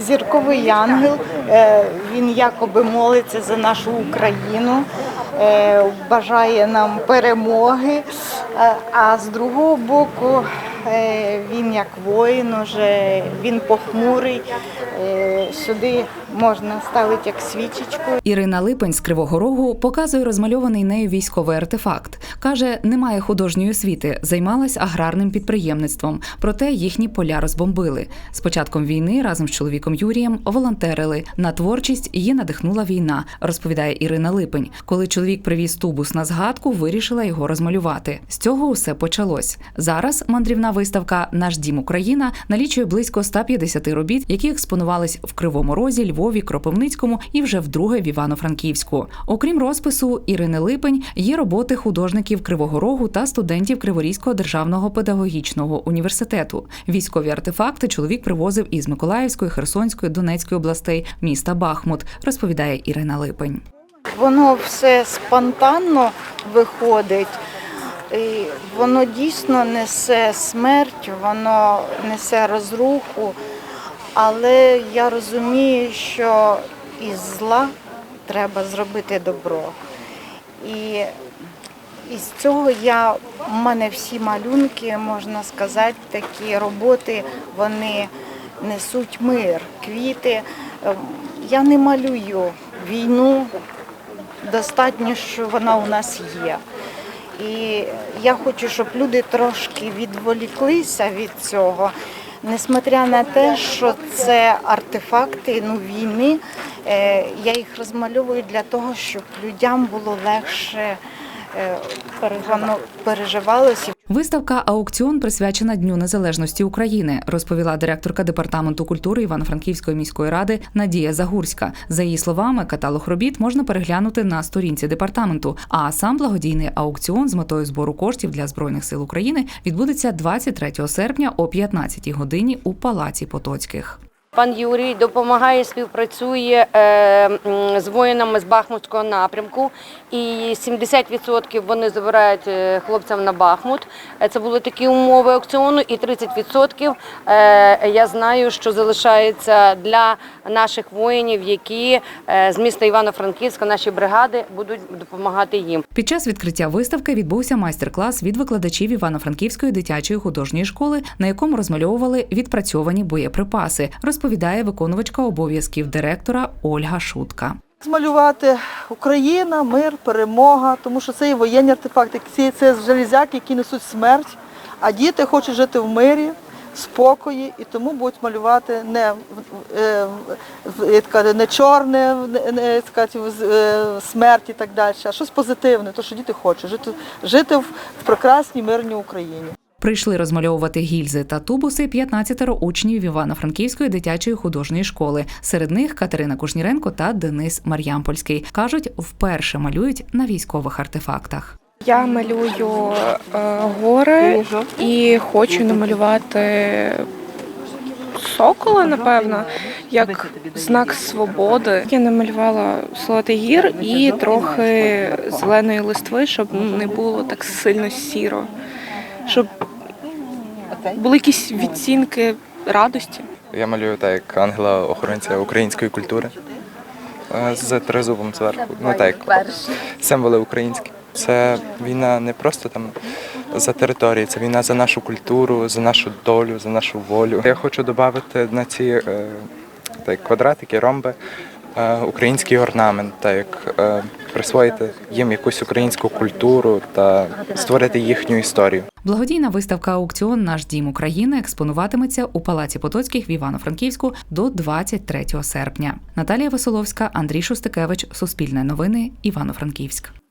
Зірковий ангел, е, він якоби молиться за нашу Україну, е, бажає нам перемоги. Е, А з другого боку, він як воїн, уже він похмурий. Сюди можна ставити як свічечку. Ірина Липень з Кривого Рогу показує розмальований нею військовий артефакт. Каже, немає художньої освіти, займалась аграрним підприємництвом, проте їхні поля розбомбили. З початком війни разом з чоловіком Юрієм волонтерили. На творчість її надихнула війна, розповідає Ірина Липень. Коли чоловік привіз тубус на згадку, вирішила його розмалювати. З цього усе почалось. Зараз мандрівна виставка Наш дім Україна налічує близько 150 робіт, які експонувались в Кривому Розі, Львові, Кропивницькому і вже вдруге в Івано-Франківську. Окрім розпису Ірини Липень, є роботи художників Кривого Рогу та студентів Криворізького державного педагогічного університету. Військові артефакти чоловік привозив із Миколаївської, Херсонської, Донецької областей міста Бахмут, розповідає Ірина Липень. Воно все спонтанно виходить. Воно дійсно несе смерть, воно несе розруху, але я розумію, що із зла треба зробити добро. І із цього я, в мене всі малюнки, можна сказати, такі роботи, вони несуть мир, квіти. Ем, Я не малюю війну, достатньо, що вона у нас є. І я хочу, щоб люди трошки відволіклися від цього, несмотря на те, що це артефакти ну, війни, е, я їх розмальовую для того, щоб людям було легше е, переживалося. Виставка аукціон присвячена Дню Незалежності України, розповіла директорка департаменту культури Івано-Франківської міської ради Надія Загурська. За її словами, каталог робіт можна переглянути на сторінці департаменту. А сам благодійний аукціон з метою збору коштів для збройних сил України відбудеться 23 серпня о 15 годині у Палаці Потоцьких. Пан Юрій допомагає, співпрацює е, з воїнами з Бахмутського напрямку, і 70% вони забирають е, хлопцям на Бахмут. Е, Це були такі умови аукціону, і 30% е, я знаю, що залишається для наших воїнів, які з міста Івано-Франківська, наші бригади будуть допомагати їм. Під час відкриття виставки відбувся майстер-клас від викладачів Івано-Франківської дитячої художньої школи, на якому розмальовували відпрацьовані боєприпаси, розповідає виконувачка обов'язків директора Ольга Шутка. Змалювати Україна, мир, перемога, тому що це і воєнні артефакти, це, железяки, які несуть смерть, а діти хочуть жити в мирі, спокої, і тому будуть малювати не, е, не чорне, не, е, смерть і так далі, а щось позитивне, то що діти хочуть жити, жити в прекрасній мирній Україні. Прийшли розмальовувати гільзи та тубуси 15 учнів Івано-Франківської дитячої художньої школи. Серед них Катерина Кушніренко та Денис Мар'ямпольський. кажуть, вперше малюють на військових артефактах. Я малюю е, гори і хочу намалювати сокола, напевно, як знак свободи. Я намалювала солоти гір і трохи зеленої листви, щоб не було так сильно сіро, щоб були якісь відцінки радості. Я малюю так як ангела-охоронця української культури е, з тризубом зверху. Ну так, як символи українські. Це війна не просто там за території, це війна за нашу культуру, за нашу долю, за нашу волю. Я хочу додати на ці е, так, квадратики, ромби е, український орнамент, так як присвоїти їм якусь українську культуру та створити їхню історію. Благодійна виставка аукціон Наш дім України експонуватиметься у Палаці Потоцьких в Івано-Франківську до 23 серпня. Наталія Василовська, Андрій Шустикевич, Суспільне новини, Івано-Франківськ.